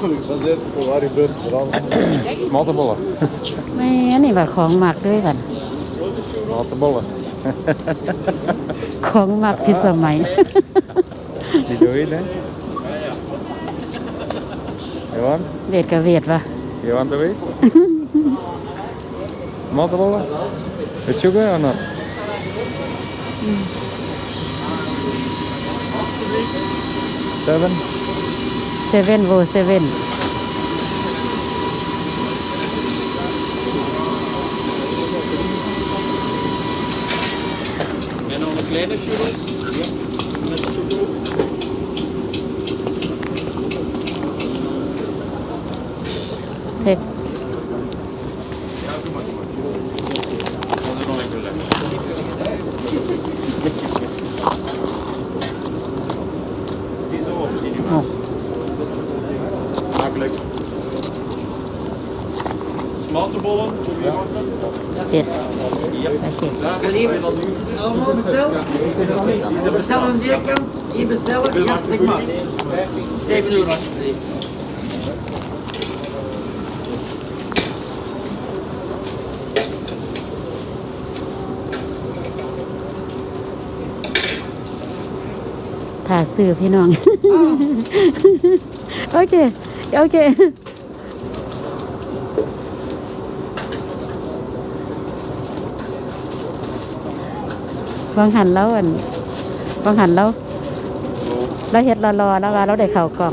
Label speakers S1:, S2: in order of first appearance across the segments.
S1: Baseert på waar je bent. Vooral
S2: Mattenbollen.
S3: แม่นี่บัดของหมักด้วยกัน
S2: Mattenbollen.
S3: ของหมักพิสมัย
S2: Die doe je, hè? Johan?
S3: เวทกับเวทวะ
S2: Johan, doe je? Mattenbollen? With sugar or not? Seven?
S3: เซเว่นโวเซเว่น
S4: En nog een
S3: ถ่ายสื่อพี่น้องโอเคโอเควางหันแล้วอันวางหันแล้ว แล้วเฮ็ดรอๆแล้วว่าเราได้เข่ากล่อง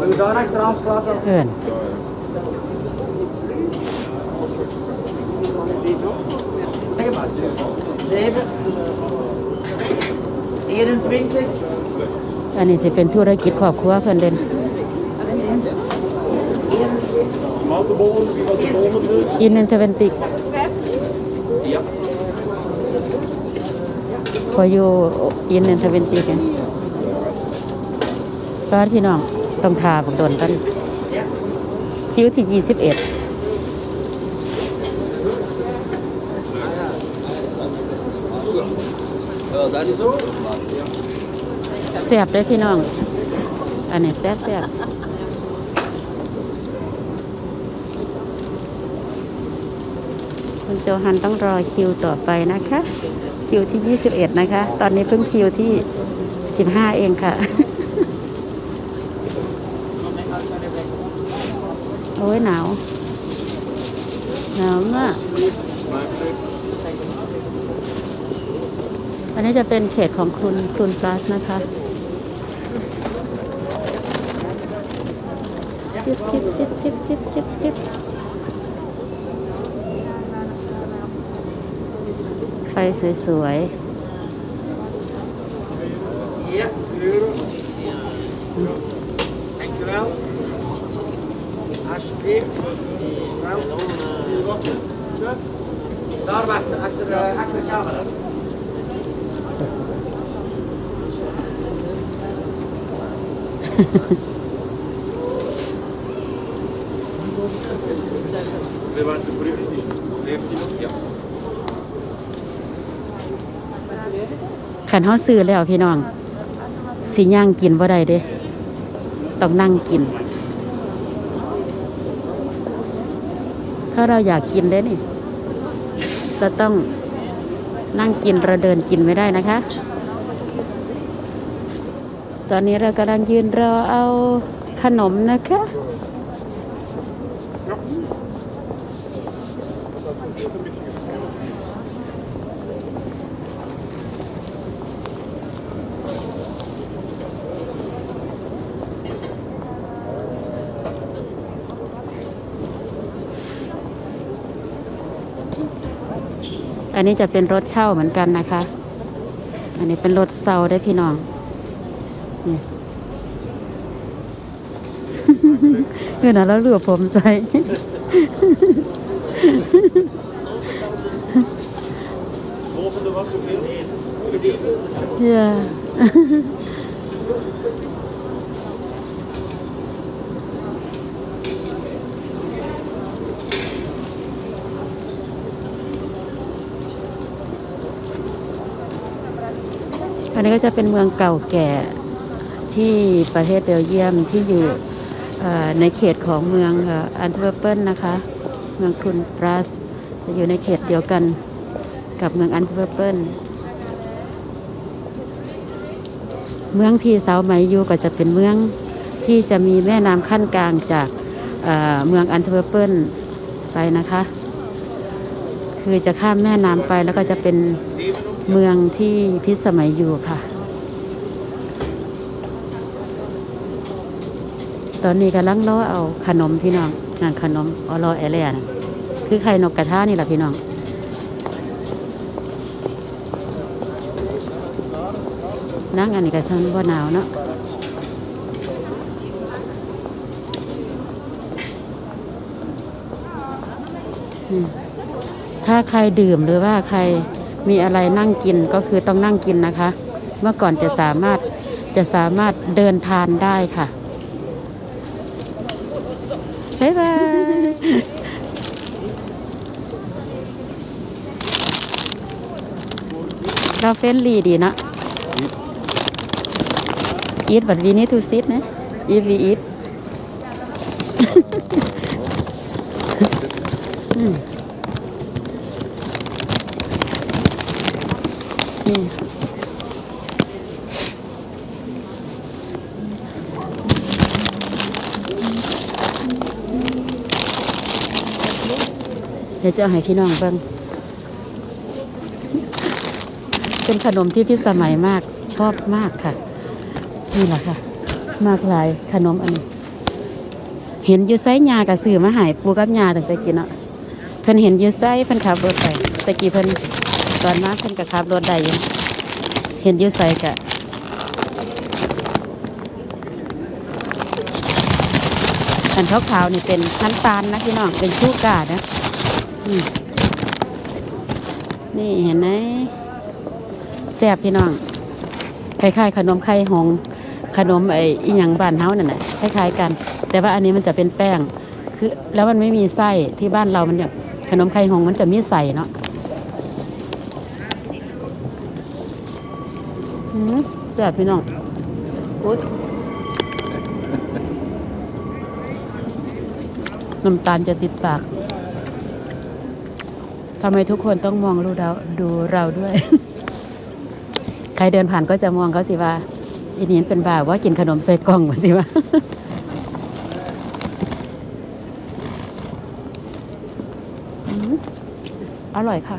S5: Wil je daar achteraan sluiten?
S3: เอื่น
S5: Zeg maar. 7. 21.
S3: อันนี้สิเป็นธุรกิจครอบครัวเพิ่นเด่น
S4: Smaltebollen, wie was de volgende?
S3: อินเอนเทอร์เวนติก for you in and 70กันก็พี่น้องต้องทาบักโดนกัน คิวที่ 21
S5: Ja, dat is ook.
S3: แซ่บเด้อพี่น้อง อันนี้แซ่บแซ่บ คุณโจฮันต้องรอคิวต่อไปนะคะ คิวที่ 21 นะคะ ตอนนี้เพิ่งคิวที่ 15 เองค่ะ โอ้ยหนาว หนาวมากอันนี้จะเป็นเขตของคุณคุณพลัสนะคะจิบจิบจิบจิบจิบจิบจิบ ไฟสวย
S5: Ja,
S3: ขันเขาซื้อแล้วพี่น้องสีย่างกินว่าใดเด้ ต้องนั่งกิน ถ้าเราอยากกินเด้นี่จะต้องนั่งกินเราเดินกินไม่ได้นะคะ ตอนนี้เรากำลังยืนรอเอาขนมนะคะ อันนี้จะเป็นรถเช่าเหมือนกันนะคะ อันนี้เป็นรถเซาได้พี่น้องนี่เพื่อนนะแล้วเหลือผมใส่
S4: Volgende was hoeveel?
S3: อย่ อันนี้ก็จะเป็นเมืองเก่าแก่ที่ประเทศเบลเยียมที่อยู่ในเขตของเมืองอันเทเวร์เปิลนะคะ เมืองคุนปรัสจะอยู่ในเขตเดียวกันกับเมืองอันเทเวร์เปิลเมืองที่เสาไมยูก็จะเป็นเมืองที่จะมีแม่น้ำขั้นกลางจากเมืองอันเทเวร์เปิลไปนะคะ คือจะข้ามแม่น้ำไปแล้วก็จะเป็น เมืองที่พิสมัยอยู่ค่ะ ตอนนี้กำลังรอเอาขนมพี่น้องงานขนมออรอแอเลียนคือไข่นกกระทะนี่แหละพี่น้องนั่งอันนี้ก็ซันบ่หนาวเนาะถ้าใครดื่มหรือว่าใคร มีอะไรนั่งกินก็คือต้องนั่งกินนะคะ เมื่อก่อนจะสามารถจะสามารถเดินทานได้ค่ะบ๊ายบายเราเฟรนลี่ดีนะอีทบัดวีนี่ทูซิตนะอีวีอีทนี่ ดี๋ยวจะเอาให้พี่น้องเบิ่งเป็นขนมที่พิสมัยมากชอบมากค่ะ นี่แหละค่ะ มากหลายขนมอันนี้ เห็นอยู่ไซยากับสื่อมาหายปูกับยาตั้งแต่กี้เนาะเพิ่นเห็นอยู่ไซเพิ่นขับรถไปตะกี้เพิ่นตอนมาเพิ่นก็ขับรถได้ยู่เห็นอยู่ไซกะอันขาวๆนี่เป็นน้ำตาลนะพี่น้องเป็นชูกานะ นี่เห็นไหมแซ่บพี่น้องคล้ายๆขนมไข่หงขนมไอ้อีหยังบ้านเฮานั่นแหละคล้ายๆกัน แต่ว่าอันนี้มันจะเป็นแป้ง คือแล้วมันไม่มีไส้ที่บ้านเรามันเนี่ยขนมไข่หงมันจะมีใส่เนาะแซ่บพี่น้องอุ๊ยน้ำตาลจะติดปาก ทำไมทุกคนต้องมองดูเราดูเราด้วย ใครเดินผ่านก็จะมองเขาสิว่าอีนี้เป็นบ่าว่ากินขนมใส่กล่องว่าสิว่าอืมอร่อยค่ะ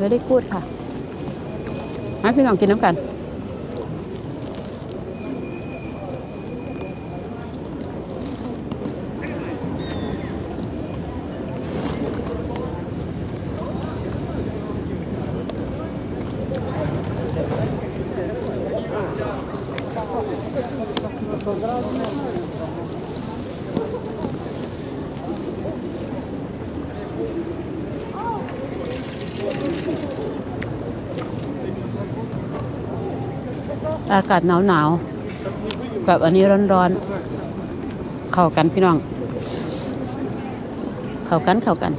S3: very good ค่ะมาพี่น้องกินน้ำกัน อากาศหนาวหนาวกับอันนี้ร้อนร้อนๆ เข้ากันพี่น้อง เข้ากันเข้ากัน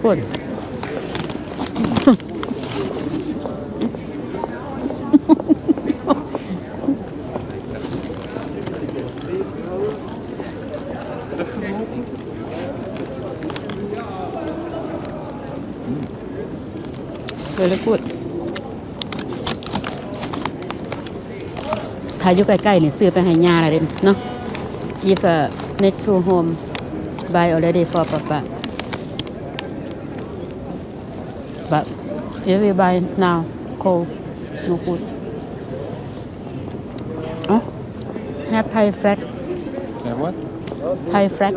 S3: พูดเลยพูด ถ้าอยู่ใกล้ๆนี่ซื้อไปให้ยาอะไรเด่นเนาะ if uh, next to home buy already for papa but if we buy now cold no good oh have Thai flag
S2: Yeah, what?
S3: Thai flag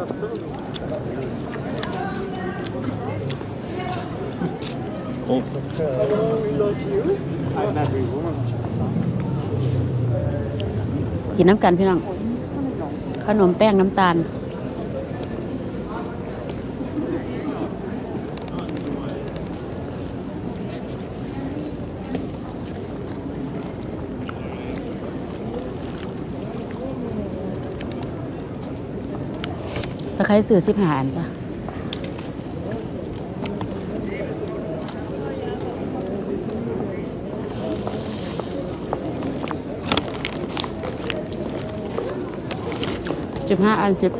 S2: Oh.
S1: I'm everyone.
S3: กินน้ำกันพี่น้อง ขนมแป้งน้ำตาล สไครสื่อสิบหาอันซะ สิบห้าอันสิบ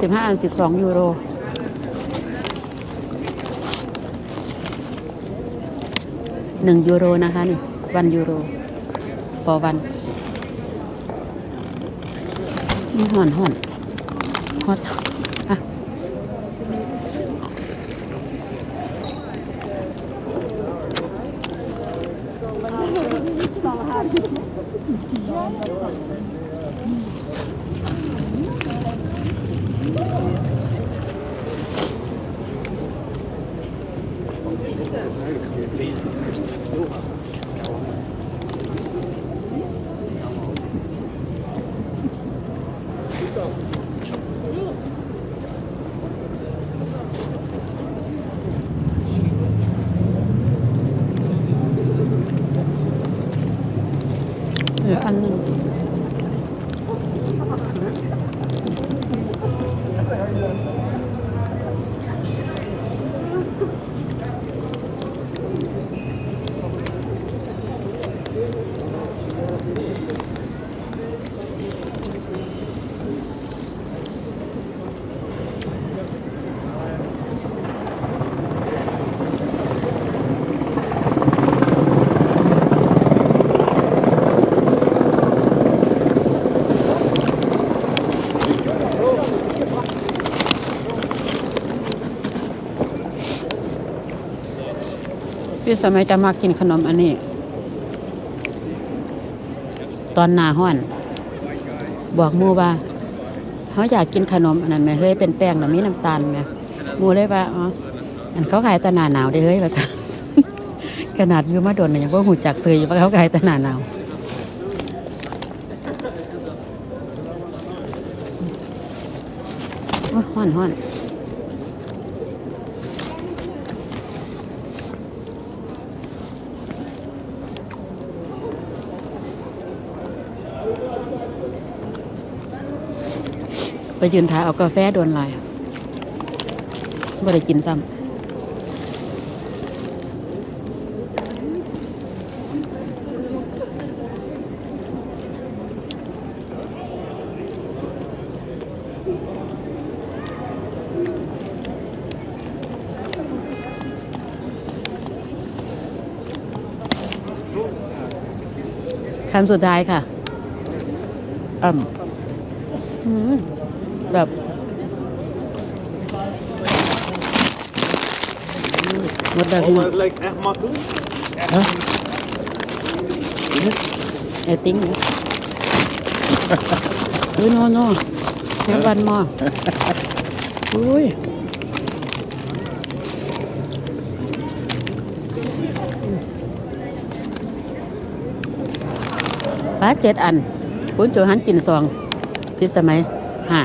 S3: สิบห้าอันสิบสองยูโรหนึ่งยูโรนะคะนี่วันยูโรต่อวันนี่ห่อนห่อนฮอต พี่สมัยจะมากินขนมอันนี้ ตอนหนาห้อน บอกมูว่าเขาอยากกินขนมอันนั้นไหมเฮ้ยเป็นแป้งหรือมีน้ำตาลไหมมูเลยว่าอ๋ออันเขาขายตหนาหนาวเด้เฮ้ยว่าซะขนาดอยู่มาโดนเลยยังว่าหูจักเซยอยู่ว่าเขาขายตหนาหนาวโอ้ยห้อนห้อน ไปยืนท้ายเอากาแฟโดนลายบ่ได้กินซ้ำคำสุดท้ายค่ะอ่ำอืม แบบหมดแล้วพี่
S1: Oh,
S3: น้อง
S1: maar het lijkt echt makkelijk.
S3: ไอติ้งอุ้ยโนโน่แค่วันมออุ้ย ป้าเจ็ดอันคุณโจหันกินซองพิสมัยห้า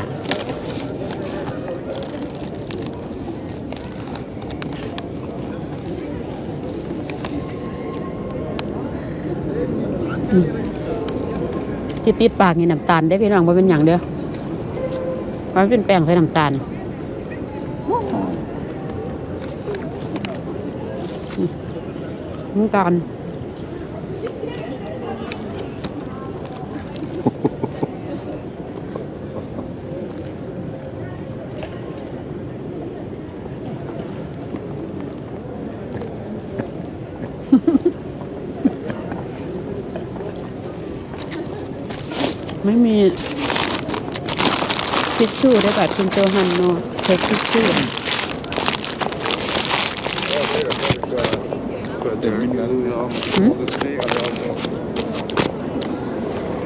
S3: ที่ติดปากนี่น้ำตาลได้พี่น้องว่าเป็นอย่างเดียวมันเป็นแป้งใส่น้ำตาลน้ำตาล ไม่มีทิชชู่ได้บัดคุณโจฮันโนเช็คทิชชู่
S1: Hm?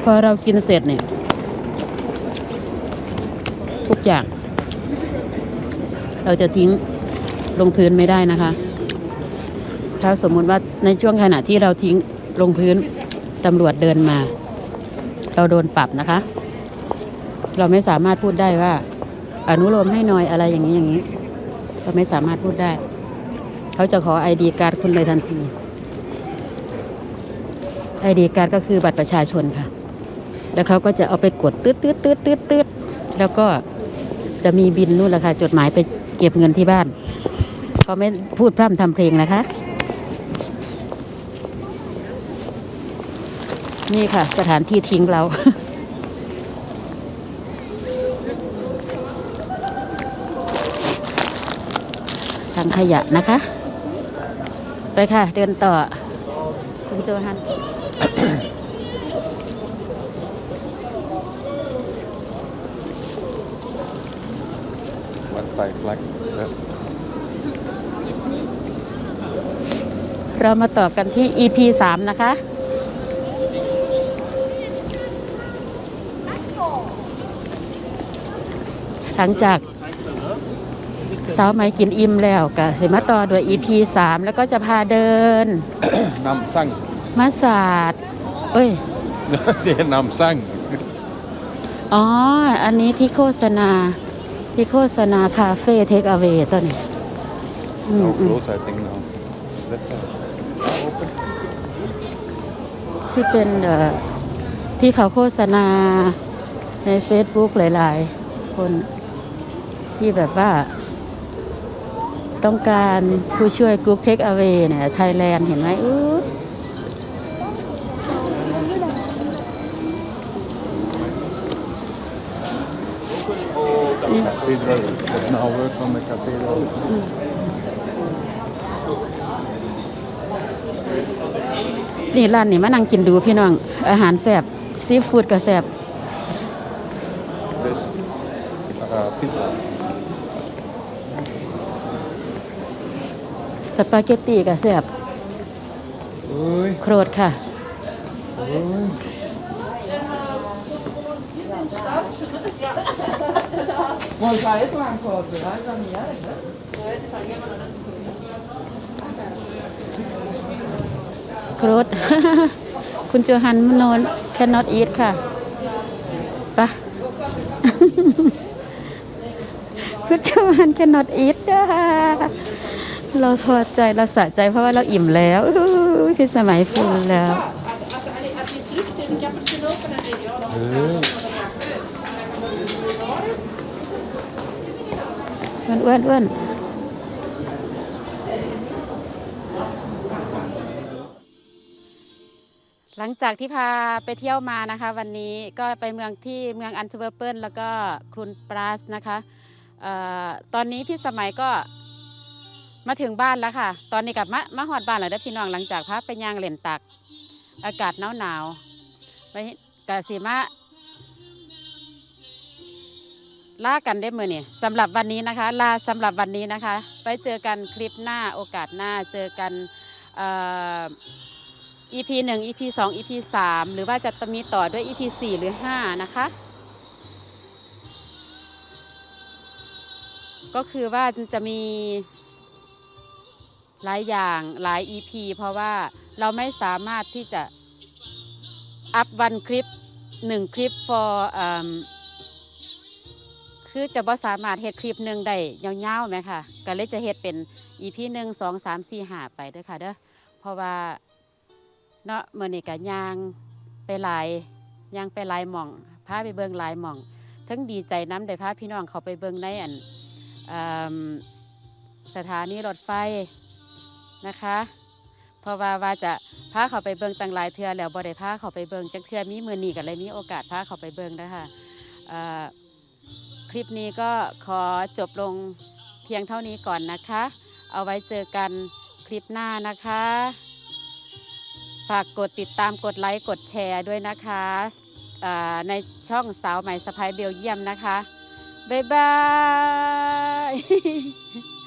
S3: พอเรากินเสร็จเนี่ย ทุกอย่าง เราจะทิ้งลงพื้นไม่ได้นะคะ ถ้าสมมุติว่าในช่วงขณะที่เราทิ้งลงพื้นตำรวจเดินมา เราโดนปรับนะคะ เราไม่สามารถพูดได้ว่า อนุโลมให้หน่อยอะไรอย่างนี้อย่างนี้ เราไม่สามารถพูดได้ เขาจะขอไอดีการ์ดคุณเลยทันทีไอดีการ์ดก็คือบัตรประชาชนค่ะ แล้วเขาก็จะเอาไปกดตืดตืดตืดตืดตืดแล้วก็จะมีบินนู่นแหละค่ะ จดหมายไปเก็บเงินที่บ้าน เขาไม่พูดพร่ำทำเพลงนะคะ นี่ค่ะ สถานที่ทิ้งเรา ทางขยะนะคะ ไปค่ะ เดินต่อจุงโจฮัน
S2: วัดไตฟลัก
S3: เรามาต่อกันที่ EP 3 นะคะ หลังจากสาวไหมกินอิ่มแล้วก็สิมาต่อด้วย EP 3 แล้วก็จะพาเดิน
S2: นำสั่ง
S3: มาศาสตร์เอ้ย
S2: เนี่ยนำสั่ง
S3: อ๋อ อันนี้ที่โฆษณา ที่โฆษณาคาเฟ่เทคเอา a y ตัวนี้อืม
S2: เอา
S3: อืม
S2: close I think now Let's go. Open.
S3: ที่เป็นเอ่อที่เขาโฆษณาใน Facebook หลาย ๆ คน ที่แบบว่า ต้องการผู้ช่วยกรุ๊ปเทคเอา a y เนี่ยไทยแลนด์เห็นไหมอู้
S2: It's right. Now work on the cafe. road.
S3: นี่ร้านนี่มานั่งกินดูพี่น้อง อาหารแซ่บซีฟู้ดก็แซ่บ
S2: This uh, pizza.
S3: ปาเกตตีก็แซ่บ
S2: Oi,
S3: โครดค่ะ
S2: oi.
S3: โครด คุณโจฮันมโนน cannot eat ค่ะไปะคุณโจฮัน cannot eat อะ เราทอดใจเราสะใจเพราะว่าเราอิ่มแล้วพี่สมัยฟูแล้วอ้วนอ้วนอ้วนหลังจากที่พาไปเที่ยวมานะคะ วันนี้ก็ไปเมืองที่เมืองอันเทเวร์เปิลแล้วก็ครุนปราสนะคะออตอนนี้พี่สมัยก็ มาถึงบ้านแล้วค่ะ ตอนนี้กลับมามาหอดบ้านแล้วเด้อพี่น้องหลังจากพาไปย่างเล่นตัก อากาศหนาวหนาวไปกะสีมาลากันได้มือนี่สำหรับวันนี้นะคะ ลาสำหรับวันนี้นะคะ ไปเจอกันคลิปหน้าโอกาสหน้าเจอกันเอ่อ EP 1 EP 2 EP 3 หรือว่าจะมีต่อด้วย EP 4 หรือ 5 นะคะ ก็คือว่าจะมี หลายอย่างหลาย EP เพราะว่าเราไม่สามารถที่จะอัพวันคลิป1คลิป for คือจะบ่สามารถเฮ็ดคลิปหนึ่งได้ยาวๆไหมค่ะ ก็เลยจะเฮ็ดเป็นอีพีหนึ่งสองสามสี่ห้าไปเด้อค่ะเด้อเพราะว่าเนาะเมื่อนี้ก็ย่างไปหลายย่างไปหลายหม่องพาไปเบิ่งหลายหม่องทั้งดีใจน้ำได้พาพี่น้องเขาไปเบิ่งในอันอสถานีรถไฟ นะคะ เพราะว่าว่าจะพาเขาไปเบิ่งตั้งหลายเทื่อแล้วบ่ได้พาเขาไปเบิ่งจังเทื่อมีมือนี้ก็เลยมีโอกาสพาเขาไปเบิ่งนะคะคลิปนี้ก็ขอจบลงเพียงเท่านี้ก่อนนะคะ เอาไว้เจอกันคลิปหน้านะคะ ฝากกดติดตามกดไลค์กดแชร์ด้วยนะคะในช่องสาวใหม่สะพายเบลเยียมนะคะ บ๊ายบาย